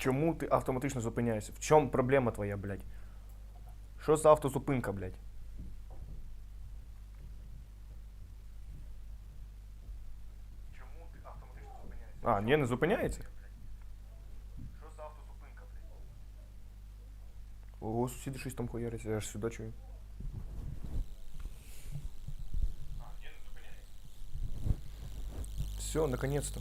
Чому ти автоматично зупиняєшся? В чому проблема твоя, блядь? Що за автозупинка, блядь? Чому ти автоматично зупиняєшся? А, ні, не зупиняється? Що за автозупинка, блядь? Ого, сусіди щось там хуярять, я аж сюди чую. А, ні, не зупиняється. Все, наконец-то.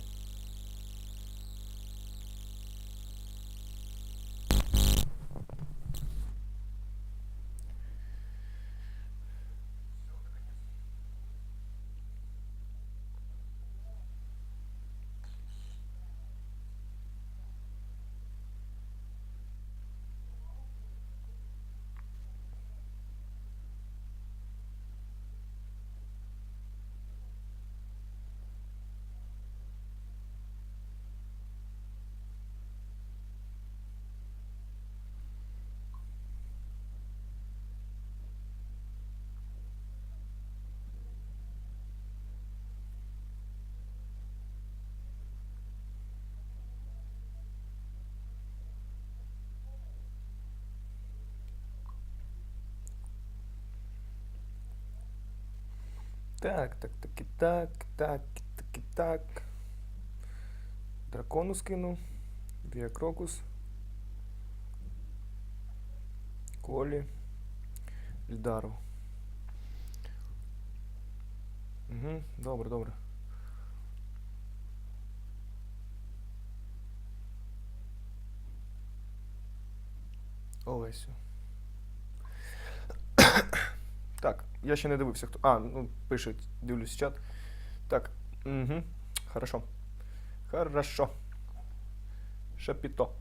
Так, так, так і так, так, і так і так. Дракону скину. Віакрокус. Колі. Ільдару. Угу, добре, добре. Олесю. Так, Я ще не дивився, хто. А, ну, пишуть, дивлюсь чат. Так. Угу. Хорошо. Хорошо. Шапіто.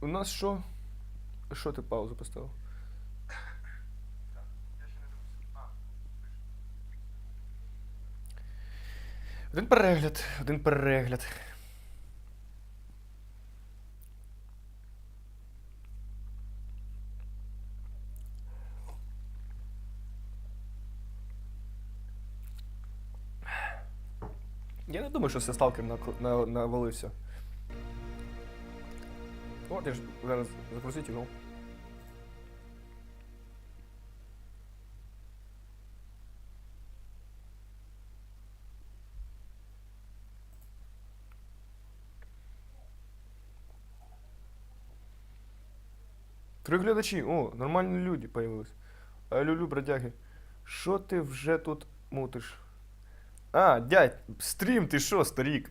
У нас що? Що ти паузу поставив? Один перегляд, один перегляд. Я не думаю, що це сталкер на- навалився. От я ж зараз запросить його. Три глядачі, о, нормальні люди появились. А люлю, бродяги. Що ти вже тут мутиш? А, дядь, стрім, ти що, старік?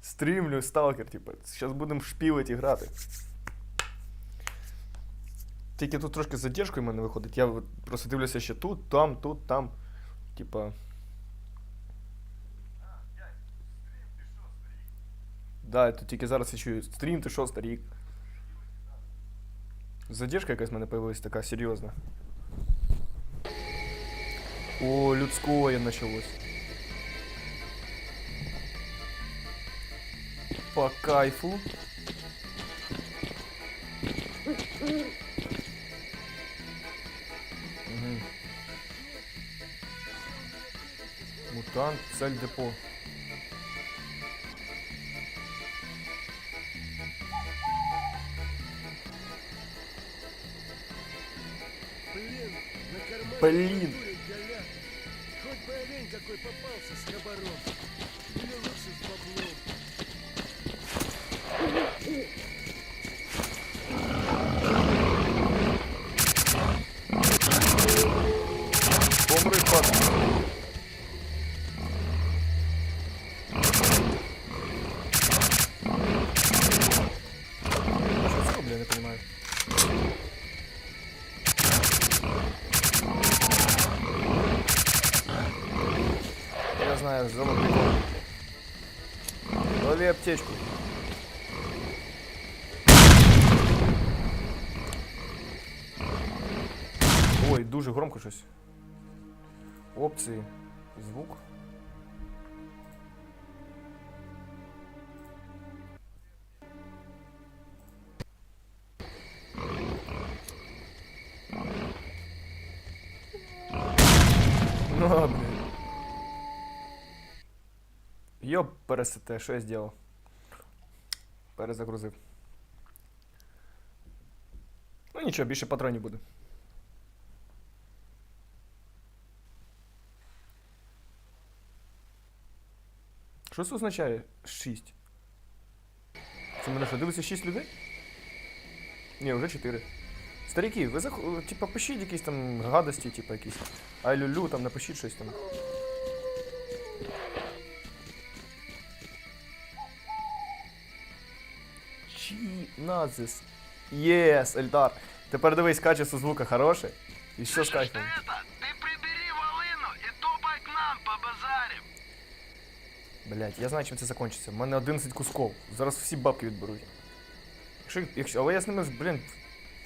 Стрімлю, сталкер, типа. Зараз будемо шпілити і грати. Тільки тут трошки з задержкою в мене виходить. Я просто дивлюся ще тут, там, тут, там. Типа. Да, тут тільки зараз я чую. Стрім, ти що, старік? Задержка якась в мене появилась така серйозна. О, людськое началось. По кайфу. Мгм. Мутант, цель депо. Блин, на кармане Блин. Какой попался с хабаром. дуже громко щось. Опції. Звук. Ну, блин. Ёп, пересете, що я зробив? Перезагрузив. Ну нічого, більше патронів буде. Що це означає 6? Це мене що, дивиться 6 людей? Ні, вже 4. Старіки, ви зах... типа пишіть якісь там гадості, типа якісь. Ай люлю, там напишіть щось там. Чи назис. Єс, Ельдар. Тепер дивись, качество звука хороше. І що з кайфом? Блять, я знаю, чим це закінчиться. У мене 11 кусков. Зараз всі бабки відберуть. Якщо, якщо, але я з ними, блін,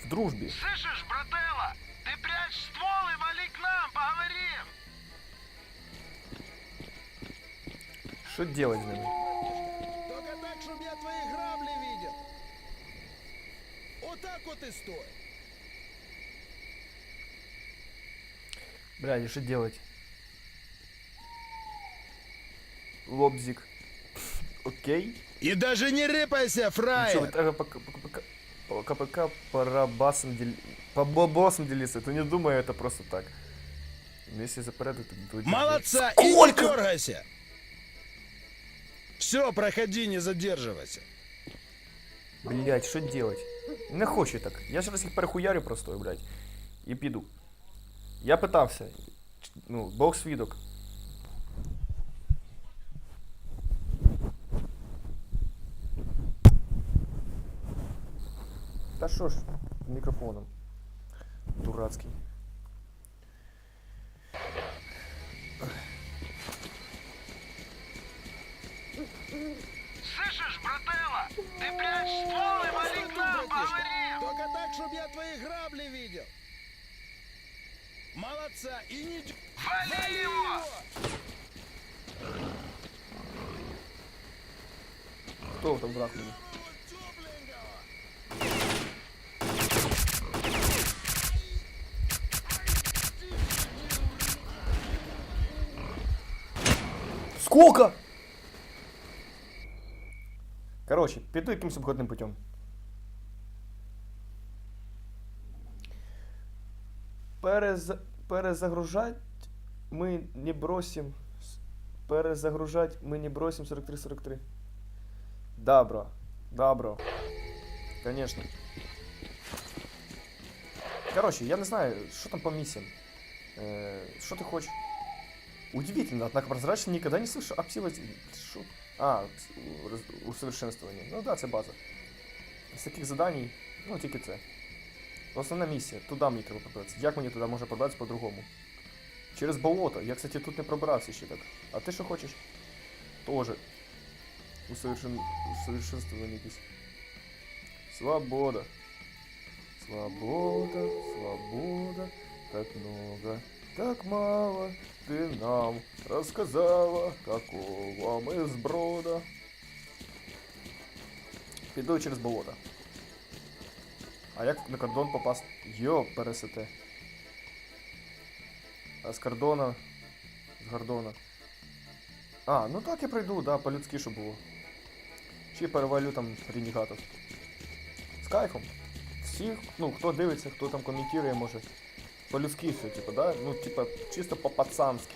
в дружбі. Слышишь, брателла? Ты прячь ствол и вали к нам, поговорим. Що делать з ними? Только так, чтобы я твои грабли видел. Вот так вот и стой. Блядь, и что делать? Лобзик. Окей. И даже не рыпайся, Ну что, вы так по, по, по, по КПК по басам дел... по бабосам делиться, ты не думай, это просто так. Ну, Если запередить, то будет... Молодца, и не Сколько? дергайся. Все, проходи, не задерживайся. Блять, що делать? Не хочу так. Я зараз їх перехуярю просто, блядь. І піду. Я питався. Ч- Ну, Бог свідок. Що ж, мікрофоном. Дурацький. Слышишь, брателла? Ты прячь ствол и вали к нам, поговорим. Только так, чтобы я твои грабли видел. Молодца, и не дер- Вали его! Хто там брат Сколько? Короче, піду якимось обходним путем. Перез... Перезагружать мы не бросим. С- Перезагружать мы не бросим 43-43. Да, бро. Да, бро. Конечно. Короче, я не знаю, что там по миссиям. Э, что ты хочешь? Удивительно, однако прозрачно никогда не слышу активности. Шо? А, усовершенствование. Ну да, це база. З таких заданий, ну тільки це. Основна місія, туди мені треба пробратися. Як мені туди можна пробратися по-другому? Через болото. Я, кстати, тут не пробирався ще так. А ти що хочеш? Тоже. Усовершен... Усовершенствование якесь. Свобода. Свобода, свобода, так много, так мало ты нам рассказала, какого мы сброда. Піду через болото. А як на кордон попасти? Йо, пересете. А з кордона. З гордона. А, ну так я пройду, да, по-людськи, щоб було. Чи перевалю там ренегатов. З кайфом. Всіх, ну, хто дивиться, хто там коментує, може. По-людськи все, типу, да? Ну, типа, чисто по-пацанськи.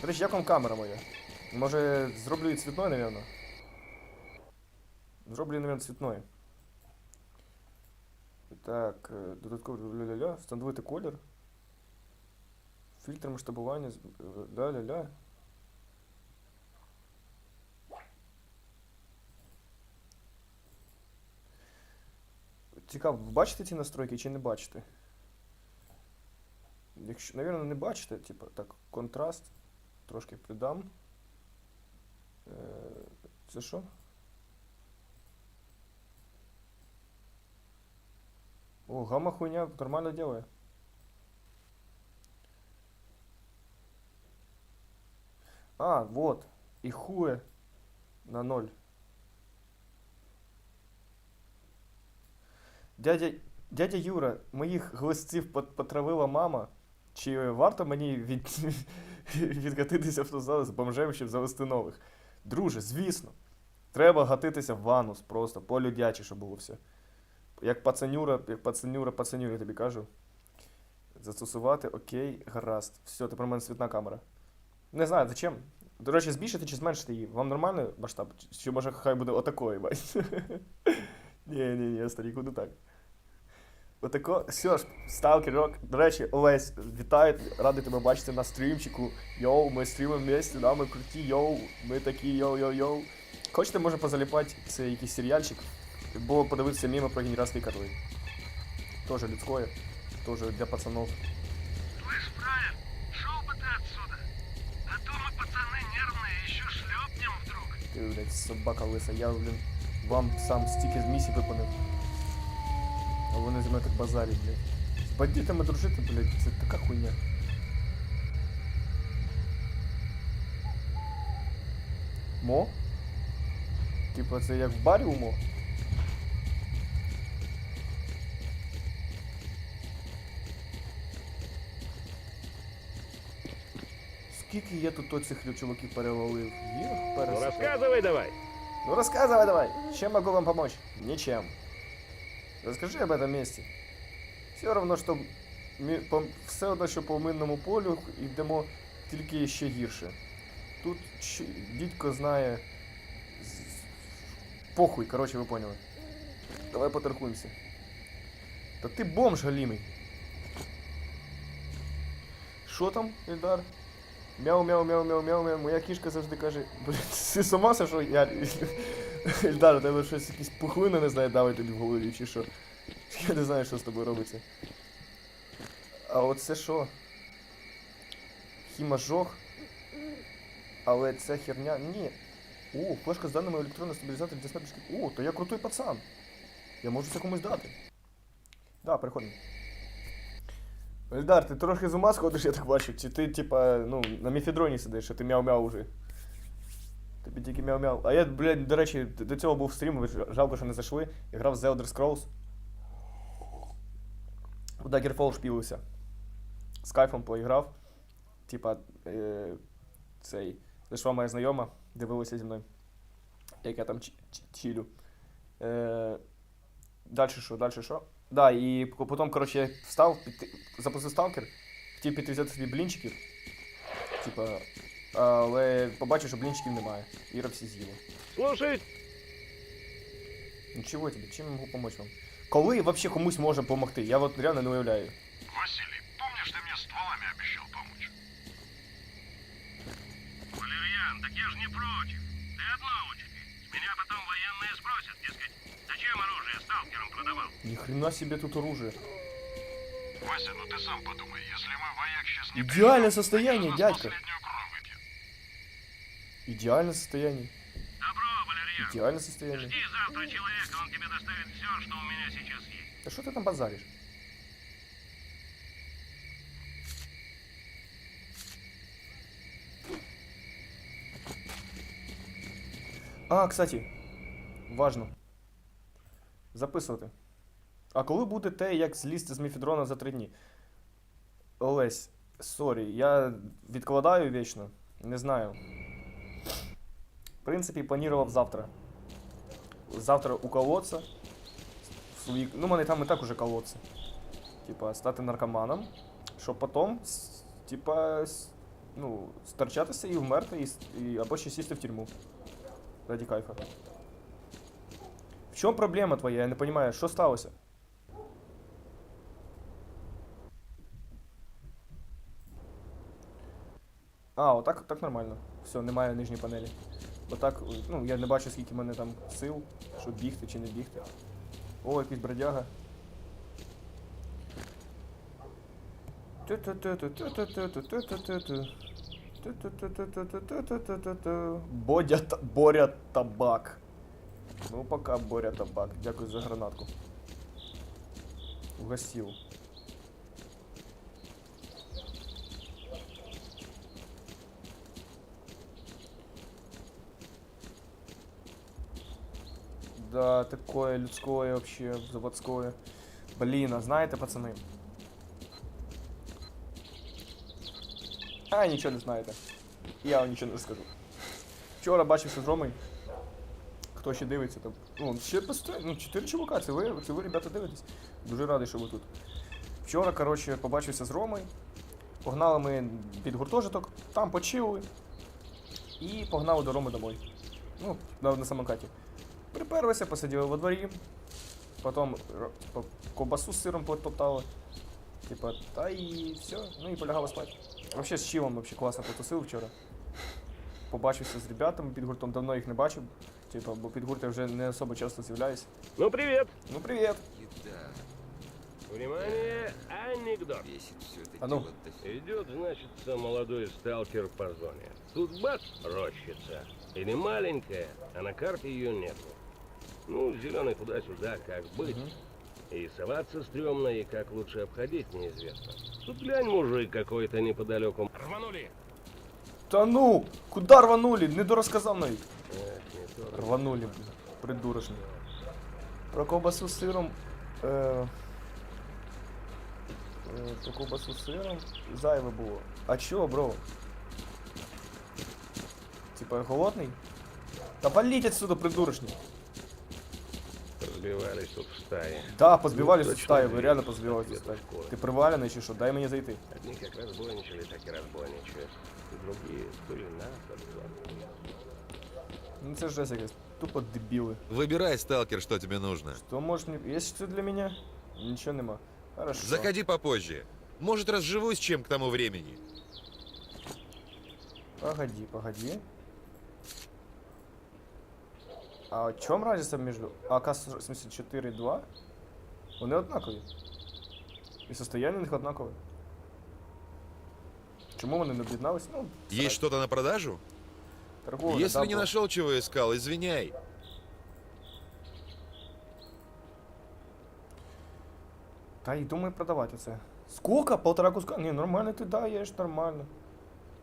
До речі, як вам камера моя? Може, зроблю її цвітною, напевно? Зроблю, її, напевно, цвітною. Так, е, додатково ля-ля-ля, встановити колір. Фільтр масштабування, з- е, ля-ля-ля. Цікаво, ви бачите ці настройки чи не бачите? Якщо, напевно, не бачите, типу, так, контраст трошки придам. Е, це що? О, гамма хуйня нормально делает. А, вот. И хуе на ноль. Дядя, дядя Юра, моїх глистів пот- потравила мама. Чи варто мені від... відкатитися в ту з бомжем, щоб завести нових? Друже, звісно. Треба гатитися в ванус, просто полюдяче, щоб було все. Як пацанюра, як пацанюра, пацанюра, я тобі кажу. Застосувати, окей, гаразд. Все, тепер у мене світна камера. Не знаю, зачем. До речі, збільшити чи зменшити її? Вам нормальний масштаб? Чи- може хай буде отакої, бать? Ні, ні, ні, старі, куди так. Отако, все ж, сталкер рок. До речі, Олесь, вітаю, радий тебе бачити на стрімчику. Йоу, ми стрімимо вместе, да, ми круті, йоу, ми такі, йоу-йоу-йоу. Хочете, може позаліпати це якийсь серіальчик, бо подивитися мімо про генеральські котли. Тоже людськое, тоже для пацанов. Слышь, Брайан, шел бы ты отсюда. А то мы пацаны нервные, еще шлепнем вдруг. Ти, блядь, собака лиса, я, блін, вам сам стільки з місій виконав. А вони зі мною так базарять, блядь. З бандитами дружити, блядь, це така хуйня. Мо? Типа це як в барі у Мо? Скільки я тут оцих чуваків перевалив? Їх Ну пересипав. рассказывай давай. Ну рассказывай давай, чем могу вам помочь? Ничем. Расскажи об этом месте. Все равно, що мі- по, все одно, що по минному полю йдемо тільки ще гірше. Тут чи- дідько знає. Похуй, коротше, ви поняли. Давай поторгуємося. Та ти бомж галімий. Що там, Ільдар? Мяу, мяу, мяу, мяу, мяу, мяу. Моя кішка завжди каже, блін, ти сама що я. Ільдар, у тебе щось якісь пухлини, не знаю, давить тобі в голові чи що. Я не знаю, що з тобою робиться. А от це що? Хімажог? Але ця херня. Ні. О, флешка з даними електронного стабілізатора для снайперських. О, то я крутий пацан. Я можу це комусь дати. Да, приходимо. Ельдар, ти трохи з ума сходиш, я так бачу. Чи ти, типа, ну, на міфідроні сидиш, що ти мяу-мяу уже. Тобі тільки мяу-мяу. А я, блядь, до речі, до цього був стрім, жалко, що не зайшли. Я грав The Elder Scrolls. У Daggerfall шпілився. З кайфом поіграв. Типа, е, цей. Зайшла моя знайома, дивилася зі мною. Як я там чи- чи- чилю. Е, далі що, далі що? Да, і потім, коротше, я встав, піти, запустив сталкер, хотів піти взяти собі блінчиків. Типа, але побачив, що блінчиків немає. Іра всі з'їла. Слушай, Нічого тобі, чим я можу допомогти вам? Коли взагалі комусь може допомогти? Я от реально не уявляю. Василий, помнишь, ты мне стволами обещал помочь? Валерьян, так я же не против. Ты одно учти. С меня потом военные спросят, дескать, зачем оружие сталкерам продавал? Ни хрена себе тут оружие. Вася, ну ты сам подумай, если мы вояк сейчас не Идеальное прижмем, состояние, они у нас дядька. последнюю кровь выпьют. Идеальное состояние. Добро, Валерьян. Идеальное состояние. Жди завтра человека, он тебе доставит все, что у меня сейчас есть. Да что ты там базаришь? А, кстати, важно. Записувати. А коли буде те, як злізти з міфідрона за три дні? Олесь, сорі, я відкладаю вічно. Не знаю. Принципі, планував завтра. Завтра в Свої... Ну, мене там і так уже колодці. Типа, стати наркоманом, щоб потім, типа, ну, старчатися і вмерти, і, і, або ще сісти в тюрму. Раді кайфа. В чому проблема твоя? Я не розумію, що сталося? А, отак так нормально. Все, немає нижньої панелі. Отак, ну, я не бачу, скільки в мене там сил, щоб бігти чи не бігти. О, якийсь бродяга. Бодя та Боря табак. Ну, пока Боря табак. Дякую за гранатку. Угостил. Да, такое людское вообще, заводское. Блин, а знаєте, пацани? А, нічого не знаєте. Я вам нічого не скажу. Вчора бачився з Ромою. хто ще дивиться, там. Ну, ще постійно, ну, чотири чувака, це ви, це ви, ребята, дивитесь. Дуже радий, що ви тут. Вчора, коротше, побачився з Ромою. Погнали ми під гуртожиток, там почили. І погнали до Роми домой. Ну, на самокаті. Приперлися, посиділи во дворі. Потім ковбасу з сиром потоптали. Типа, та і все. Ну і полягали спати. Вообще з Чілом вообще класно потусив вчора. Побачився з ребятами під гуртом, давно їх не бачив. Типа, бо під гурт я вже не особо часто з'являюсь. Ну, привет. Ну привіт! Внимание, анекдот. бесит все это А ну. Идет, значит, молодой сталкер по зоне. Тут бац, рощица. Или маленькая, а на карте ее нету. Ну, зеленый туда-сюда, как быть. Мгм. И соваться стрёмно, и как лучше обходить неизвестно. Тут глянь, мужик какой-то неподалеку. Рванули! Та ну! Куди рванули? Не дорозказав навіть. Эх, не то. Рванули, блін. Придурочні. Про ковбасу з сиром. Е, е, про ковбасу з сиром зайве було. А чого, бро? Типа голодний? Та валіть отсюда, придурочні. Разбивались тут в стае. Да, позбивались Ну, тут точно стаї, ви реально позбивались стаї. скоро. Ти привалений чи що? Дай мені зайти. Одни как разбойничали, так и разбойничают. Другие были на Ну це ж жесть якась. Тупо дебіли. Выбирай, сталкер, что тебе нужно. Что может мне... Есть что для меня? Ничего нема. Хорошо. Заходи попозже. Может, разживусь чем к тому времени. Погоди, погоди. А в чому разниця між АК-74 і 2? Вони однакові. І состояние у них однакове. Чому вони не об'єднались? Ну, Есть что-то на продажу? торговля, Если да, не бо- нашел, чего искал, извиняй. Та й думай продавати це. Сколько? Полтора куска? Не, нормально ти даєш, нормально.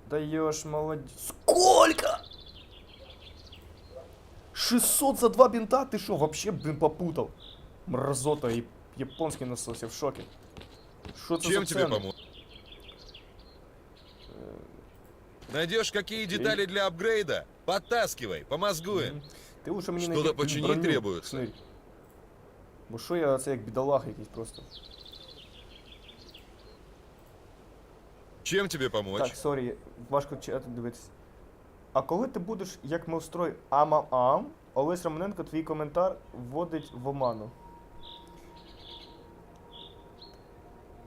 Даєш, молодець. Сколько? 600 за два бинта? Ты что, вообще, блин, попутал? Мразота и японский насос, я в шоке. Что это Чем за тебе цены? помочь? Найдешь какие детали для апгрейда? Подтаскивай, помозгуем. Мгм. Ти лучше мені Що-то найди починить броню, требується. шнирь. Бо що я це як бідолах якийсь просто. Чем тебе помочь? Так, сорі, важко читати дивитися. А коли ти будеш як мовстрой ам-ам-ам, Олесь Романенко твій коментар вводить в оману.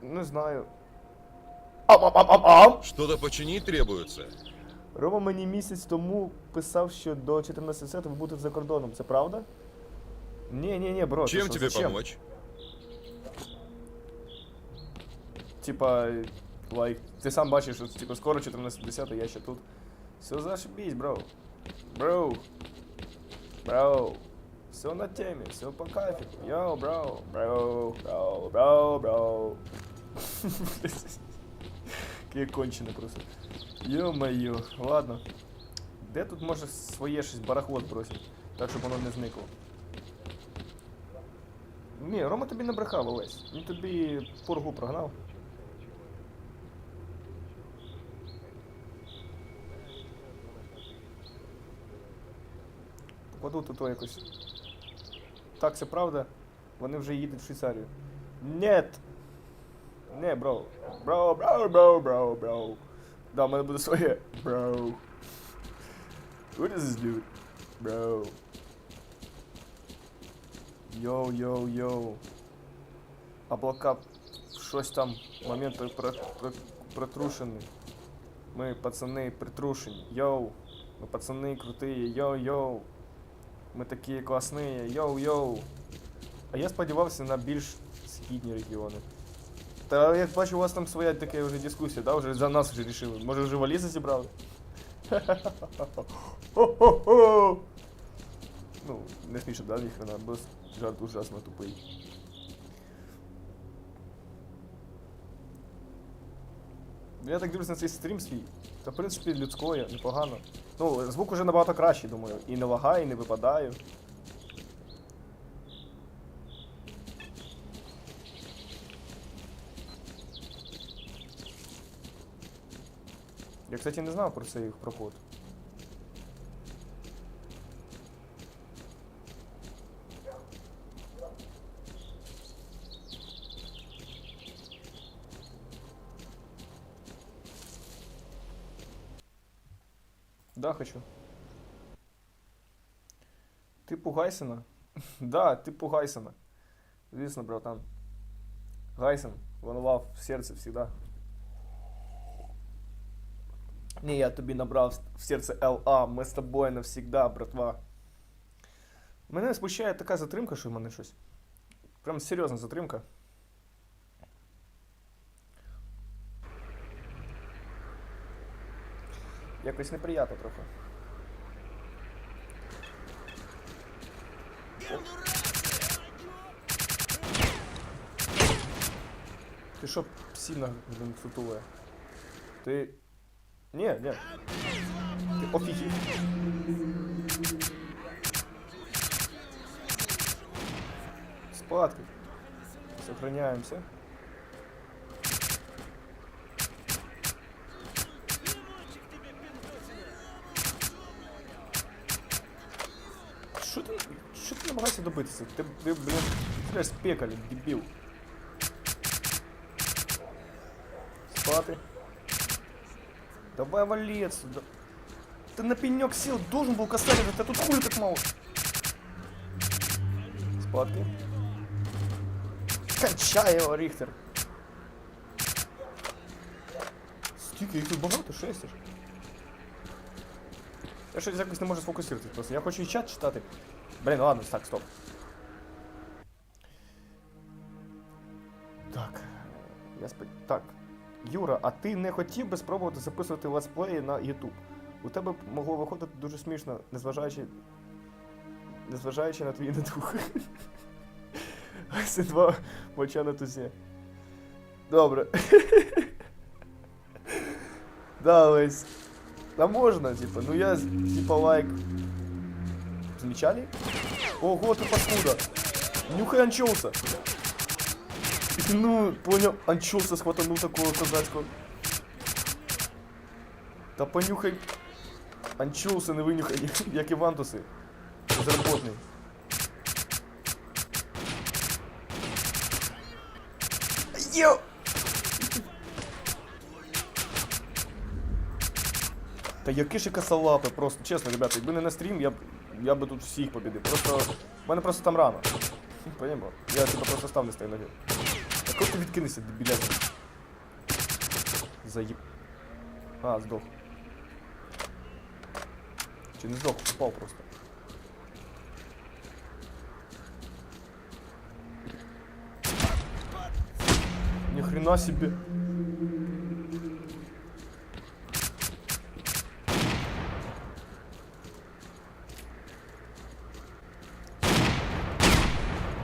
Не знаю. Ам-ам-ам-ам-ам! Что-то починить требуется? Рома мені місяць тому писав, що до 14 ви будете за кордоном. Це правда? Ні, ні, ні, бро. ти Чем що, тебе зачем? помочь? Типа, лайк, ти сам бачиш, що типа скоро 14.10, я ще тут. Все зашибись, бро. Бро. Бро. Все на теме, все по кайфу. Йоу, бро. Бро, бро, бро, бро. Яке кончене просто. Йо-моє, ладно. Де тут може своє щось барахло бросити? Так, щоб воно не зникло. Ні, Рома тобі не брехав, Олесь. Він тобі пургу прогнав. Попаду тут якось. Так, це правда. Вони вже їдуть в Швейцарію. Нет! Не, бро. Бро, бро, бро, бро, бро. Да, в мене буде своє. Бро. What is this dude? Bro. Йоу, йоу, йоу. Облака щось там момент про, про, про, протрушений. Ми пацани притрушені. Йоу. Ми пацани круті. Йоу-йоу. Ми такі класні. Йоу-йоу. А я сподівався на більш східні регіони. Та я бачу, у вас там своя така вже дискусія, да? Вже за нас вже рішили. Може вже валізи зібрали? Ну, не смішно, да, ніхрена, бо жарт ужасно тупий. Я так дивлюсь на цей стрім свій. Та в принципі людської, непогано. Ну, звук уже набагато кращий, думаю. І не лагає, і не випадаю. Я, кстати, не знав про цей їх проход. Да, хочу. Типу Гайсена? да, типу Гайсена. Звісно, братан. Гайсен, one love в серці всегда. Не, я тобі набрав в серце ЛА, ми з тобою навсегда, братва. Мене смущає така затримка, що в мене щось. Прям серйозна затримка. Якось неприємно трохи. Ти що сильно сутуле? Ти. Ні, ні. Ти офігів. Спадки. Сохраняемся. Що ти, що ти намагаєшся добитися? Ти, ти блін, ти ж пекаль, дебіл. Спати. Давай вали отсюда. Ты на пенек сел, должен был касаться, а тут хуй так мало. Спадки. Кончай його, Ріхтер. Скільки їх тут багато, шестеро. Я щось якось не можу сфокусуватися просто. Я хочу і чат читати. Блін, ладно, так, стоп. Так. Я спо... Так. Юра, а ти не хотів би спробувати записувати летсплеї на YouTube? У тебе могло виходити дуже смішно, незважаючи. Незважаючи на твій недух. Це два моча на тузі. Добре. Да, Лесь. Да можно, типа, ну я, типа, лайк. Замечали? Ого, ты паскуда. Нюхай анчоуса. Ну, понял, анчоуса схватанул такого казацького. Та понюхай. Анчоуси не винюхай, як і вантуси. Безработний. Йо! Та які ж і косолапи, просто, чесно, ребята, якби не на стрім, я б, я би тут всіх побідив. Просто, в мене просто там рано. Понямо? Я тебе просто став не стою ноги. А коли ти відкинешся, дебіляка? Заїб... А, здох. Чи не здох, упав просто. Ни хрена себе.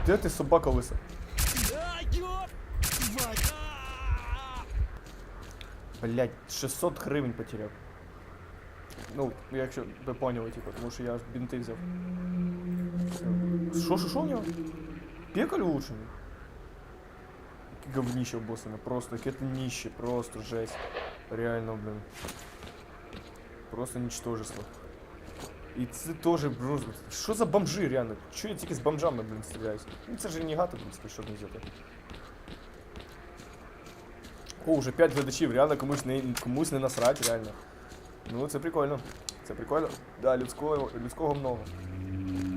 Де ти собака лиса? Блять, 600 гривень потеряв. Ну, якщо ви поняли, типу, тому що я ж бінти взяв. Що, що, що в нього? Пекаль улучшений? Говнище боссами, просто, яке ти ніще, просто жесть. Реально, блин. Просто ничтожество. І це теж, бро, що за бомжи, реально? Чого я тільки з бомжами, блин, стріляюсь? Ну це ж ренегати, в принципі, не взяти. О, уже 5 глядачів, реально комусь не, комусь не насрать, реально. Ну, це прикольно. Це прикольно. Да, людського, людського много.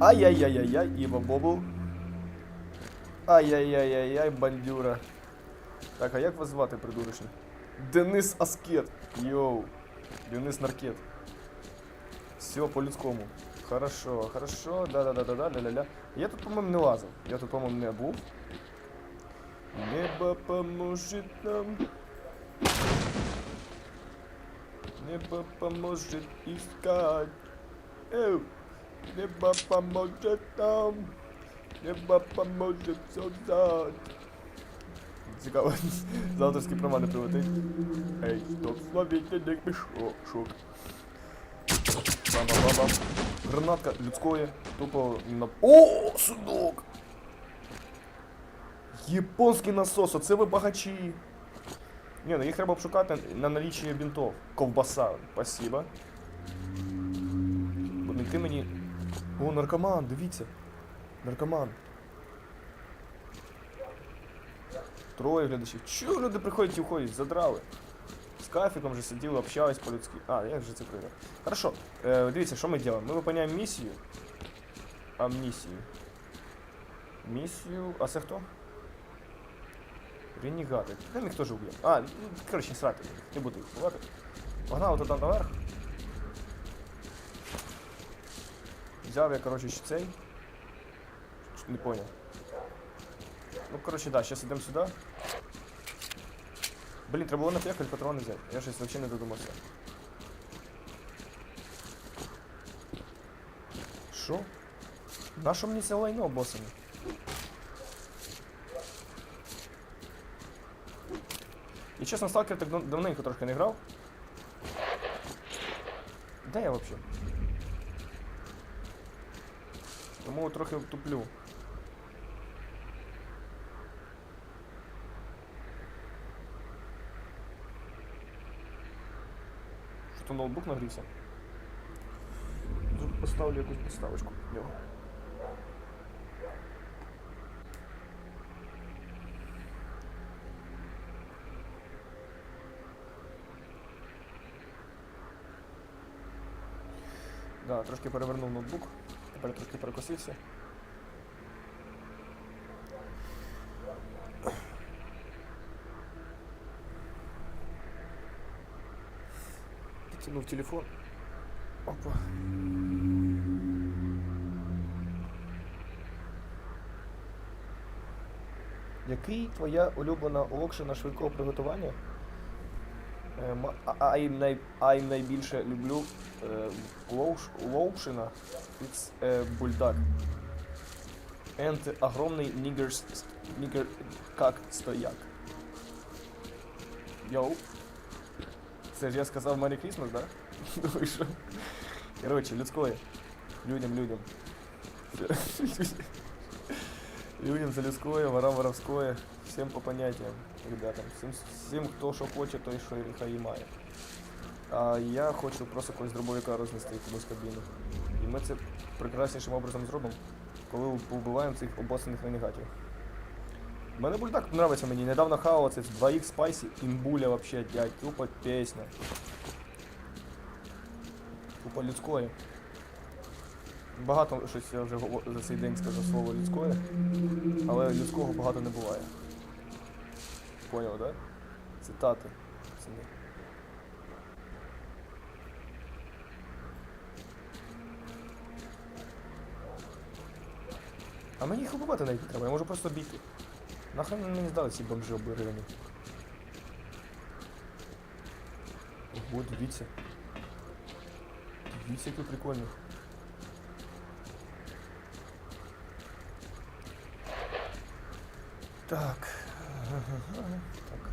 Ай-яй-яй-яй-яй, Іва Бобл. Ай-яй-яй-яй-яй, бандюра. Так, а як вас звати, придурочні? Денис Аскет. Йоу. Денис Наркет. Все по-людському. Хорошо, хорошо, да-да-да-да-да, ля-ля-ля. Я тут, по-моєму, не лазив. Я тут, по-моєму, не був. Небо поможет нам. Небо поможет искать. Эу. Небо поможет нам. Небо поможет создать. Цікаво, з авторські права не прилетить. Ей, стоп, словітельник мішок. Шок. Бам-бам-бам-бам. Гранатка людської, тупо на... О, судок! Японський насос, оце ви багачі. Ні, ну їх треба обшукати на наліччя бінтов. Ковбаса, спасибо. Бо ти мені. О, наркоман, дивіться. Наркоман. Троє глядачів. Чого люди приходять і уходять? Задрали. З кафіком вже сиділи, общались по-людськи. А, як же це прийде? Хорошо. Е, дивіться, що ми робимо? Ми виповняємо місію. Амнісію. Місію. А це хто? Ренегати. Та їх теж уб'ємо. А, ну, коротше, срати. Не буду їх ховати. Погнали туди наверх. Взяв я, коротше, ще цей. Не понял. Ну, коротше, да, зараз йдемо сюди. Блін, треба було на пехаль патрони взяти. Я щось взагалі не додумався. Що? Нащо мені це лайно босами? І чесно, сталкер так дав- давненько трохи не грав. Де я взагалі? Тому трохи туплю. Що ноутбук нагрівся? Поставлю якусь підставочку під нього. Да, трошки перевернув ноутбук, тепер трошки перекосився. Підтягнув телефон. Опа. Який твоя улюблена локшина швидкого приготування? Е, а- їм най, найбільше люблю е, лоуш, лоушина It's е, бульдог. And огромний нігер, как стояк. Йоу. Я сказав Merry Christmas, да? Думаю, що? Короче, людськое. Людям, людям. Людям за людское, ворам воровское. Всем по понятиям, ребятам. Всім, всім хто що хоче, той що хай має. А я хочу просто когось дробовика рознести комусь кабіну. І ми це прекраснішим образом зробимо, коли вбиваємо цих обосаних ренегатів. Мене бульдак подобається мені. Недавно хавав це 2х спайсі, імбуля вообще, дядь, тупо пісня. Тупо людськое. Багато щось я вже за цей день сказав слово людськое, але людського багато не буває. Поняв, да? Цитати. Це. А мені їх убивати навіть треба, я можу просто бігти. Нахрен вони мені здали ці бомжи обурені. Ого, дивіться. Дивіться, який прикольний. Так. Так.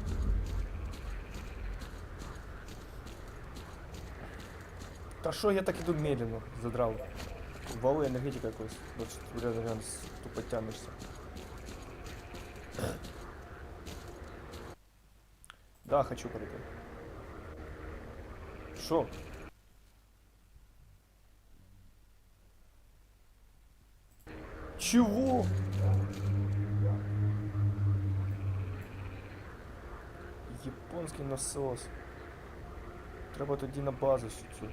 Та що я так іду медленно, задрав. Вали енергетика якось. Реально тупо тянешся. Да, хочу пройти. Що? Чего? Японський насос. Треба тоді на базу цю.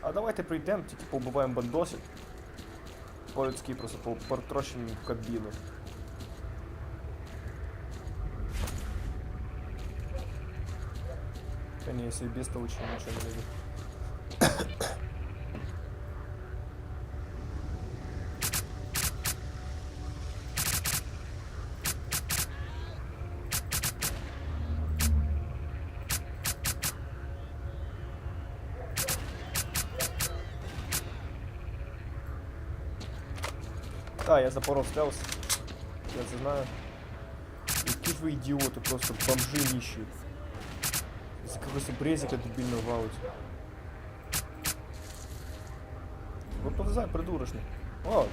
А давайте прийдемо, тільки побуваємо бандосів. По-людськи просто по потрощенню кабіну. Та ні, якщо і без того, нічого не буде. А, я запоров стелс. Я це знаю. Які ж ви ідіоти, просто бомжи нищі. Якогось брезика дебільного валить. Ви повзай, придурочный. О,